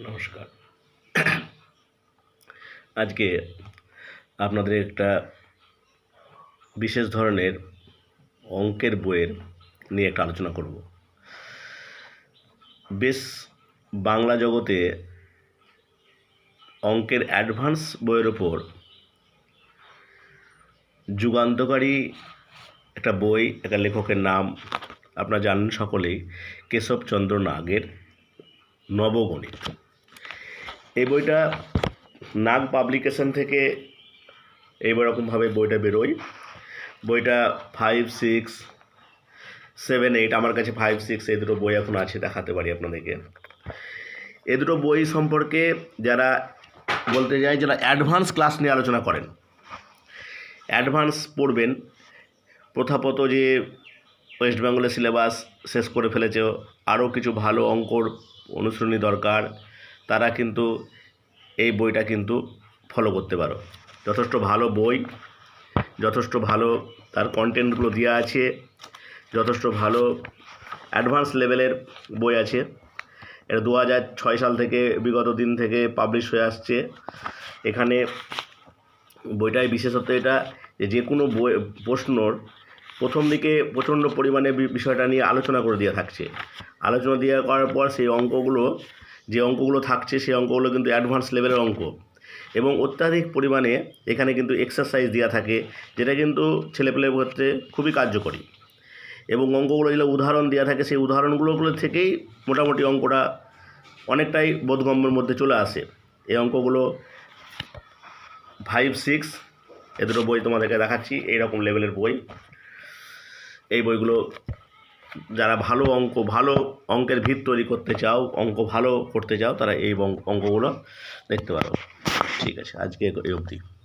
নমস্কার। আজকে আপনাদের একটা বিশেষ ধরনের অঙ্কের বইয়ের নিয়ে একটা আলোচনা করব। বেশ বাংলা জগতে অঙ্কের অ্যাডভান্স বইয়ের ওপর যুগান্তকারী একটা বই, একটা লেখকের নাম আপনারা জানেন সকলেই, কেশবচন্দ্র নাগের নবগণিত। এই বইটা নাগ পাবলিকেশন থেকে এইরকমভাবে বইটা বেরোয়। বইটা ফাইভ সিক্স সেভেন এইট আমার কাছে ফাইভ সিক্স এই দুটো বই এখন আছে, দেখাতে পারি আপনাদেরকে। এ দুটো বই সম্পর্কে যারা বলতে যায় যারা অ্যাডভান্স ক্লাস নিয়ে আলোচনা করেন অ্যাডভান্স পড়বেন। প্রথাপত যে ওয়েস্ট বেঙ্গলের সিলেবাস শেষ করে ফেলেছে, আরও কিছু ভালো অঙ্কর অনুসরণী দরকার। তারা কিন্তু এই বইটা কিন্তু ফলো করতে পারো। যথেষ্ট ভালো বই, যথেষ্ট ভালো তার কন্টেন্টগুলো দেওয়া আছে, যথেষ্ট ভালো অ্যাডভান্স লেভেলের বই আছে। এটা দু হাজার ছয় সাল থেকে বিগত দিন থেকে পাবলিশ হয়ে আসছে। এখানে বইটায় বিশেষত এটা যে কোনো বই, প্রশ্নর প্রথম দিকে প্রচণ্ড পরিমাণে বিষয়টা নিয়ে আলোচনা করে দেওয়া থাকছে। আলোচনা দেওয়া করার পর সেই অঙ্কগুলো যে অঙ্কগুলো থাকছে, সেই অঙ্কগুলো কিন্তু অ্যাডভান্স লেভেলের অঙ্ক। এবং অত্যাধিক পরিমাণে এখানে কিন্তু এক্সারসাইজ দেওয়া থাকে, যেটা কিন্তু ছেলেপেলের ক্ষেত্রে খুবই কার্যকরী। এবং অঙ্কগুলো যেগুলো উদাহরণ দেওয়া থাকে, সেই উদাহরণগুলোগুলো থেকেই মোটামুটি অঙ্কটা অনেকটাই বোধগম্যের মধ্যে চলে আসে। এই অঙ্কগুলো ফাইভ সিক্স এ দুটো বই তোমাদেরকে দেখাচ্ছি, এইরকম লেভেলের বই। এই বইগুলো যারা ভালো অঙ্ক, ভালো অঙ্কের ভিত তৈরি করতে চাও, অঙ্ক ভালো করতে চাও, তারা এই অঙ্ক- অঙ্কগুলো দেখতে পারো। ঠিক আছে, আজকে এই অবধি।